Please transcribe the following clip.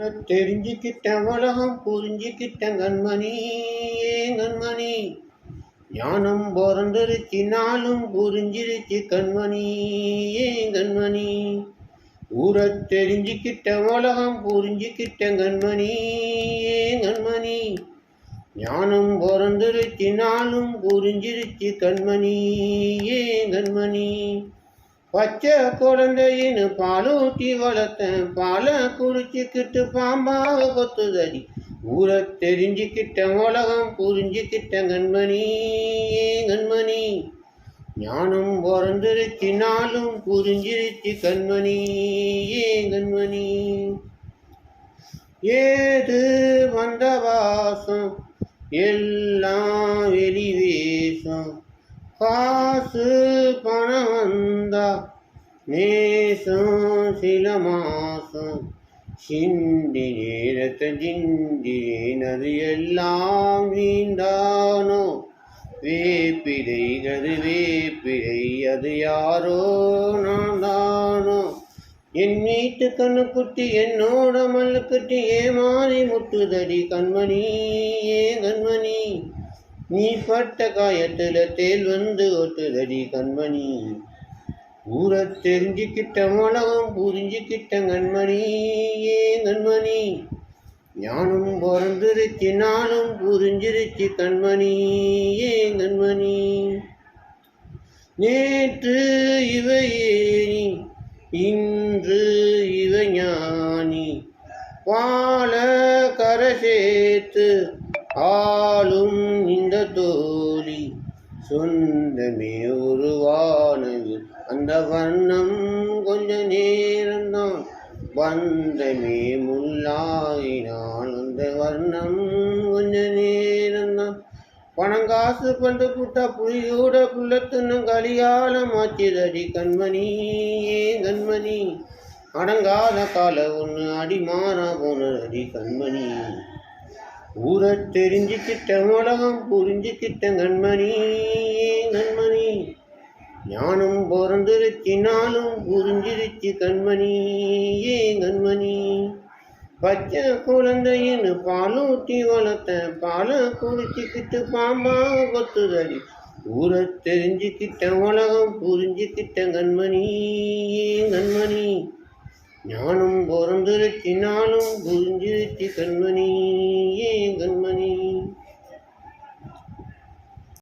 தெரிஞ்சுக்கிட்ட உலகம் புரிஞ்சுக்கிட்ட கண்மணி. ஏ கண்மணி ஞானம் பிறந்துருச்சு நாளும் புரிஞ்சிருச்சு கண்மணி. ஏ கண்மணி ஊரை தெரிஞ்சுக்கிட்ட உலகம் புரிஞ்சுக்கிட்ட கண்மணி. ஏ கண்மணி ஞானம் பிறந்துருச்சு நாளும் புரிஞ்சிருச்சு கண்மணி. ஏ கண்மணி பச்சை குழந்தையின்னு பாலூட்டி வளர்த்தேன் பாலை குடிச்சுக்கிட்டு பாம்பாக கொத்துதடி. ஊரை தெரிஞ்சுக்கிட்ட உலகம் புரிஞ்சுக்கிட்ட கண்மணி கண்மணி. ஞானம் பிறந்துருச்சு நாளும் புரிஞ்சிருச்சு கண்மணி ஏ கண்மணி. ஏது வந்த வாசம்? எல்லாம் வெளிவே காசு பணம் வந்தா நேசம் சில மாசம். சிந்தி நேரத்தை சிந்தினது எல்லாம் நீண்டானோ வேப்பிலை அது வேப்பிலை அது யாரோ நான் தானோ என் வீட்டு கண்ணுக்குட்டி என்னோட மல்லுக்குட்டி ஏமாறி முட்டுதடி கண்மணி ஏ கண்மணி. நீ பட்ட காயத்துல தேல் வந்து ஒத்துதடி கண்மணி. ஊரை தெரிஞ்சுக்கிட்ட உலகம் புரிஞ்சுக்கிட்ட கண்மணி. ஏ கண்மணி? ஞானம் பிறந்துருச்சு நானும் புரிஞ்சிருச்சு கண்மணி. ஏ கண்மணி? நேற்று இவையேனி இன்று இவ ஞானி பால கரை சேர்த்து ஆளும் இந்த தோழி சொந்தமே உருவானது. அந்த வண்ணம் கொஞ்ச நேரம்தான் வந்தமே முள்ளாயினான் அந்த வர்ணம் கொஞ்ச நேரம்தான் பணம் காசு பண்டு புட்டா புலியோட புள்ளத்துன்னு கலியாலம் ஆச்சிதடி கண்மணி ஏ கண்மணி. அடங்காத கால ஒன்று அடிமாறா போனதடி கண்மணி. ஊரை தெரிஞ்சுக்கிட்ட உலகம் புரிஞ்சுக்கிட்ட கண்மணி ஏன் கண்மணி. ஞானம் பிறந்துருச்சு நாளும் புரிஞ்சிருச்சு கண்மணி. ஏ கண்மணி பச்சை குழந்தைன்னு பாலூட்டி வளர்த்த பாலை குடிச்சுக்கிட்டு பாம்பா கொத்துதடி ஊரை தெரிஞ்சுக்கிட்ட உலகம் புரிஞ்சுக்கிட்ட கண்மணி ஏன் கண்மணி. ஞானம் பிறந்துருச்சு நாளும் புரிஞ்சிருச்சு கண்மணி.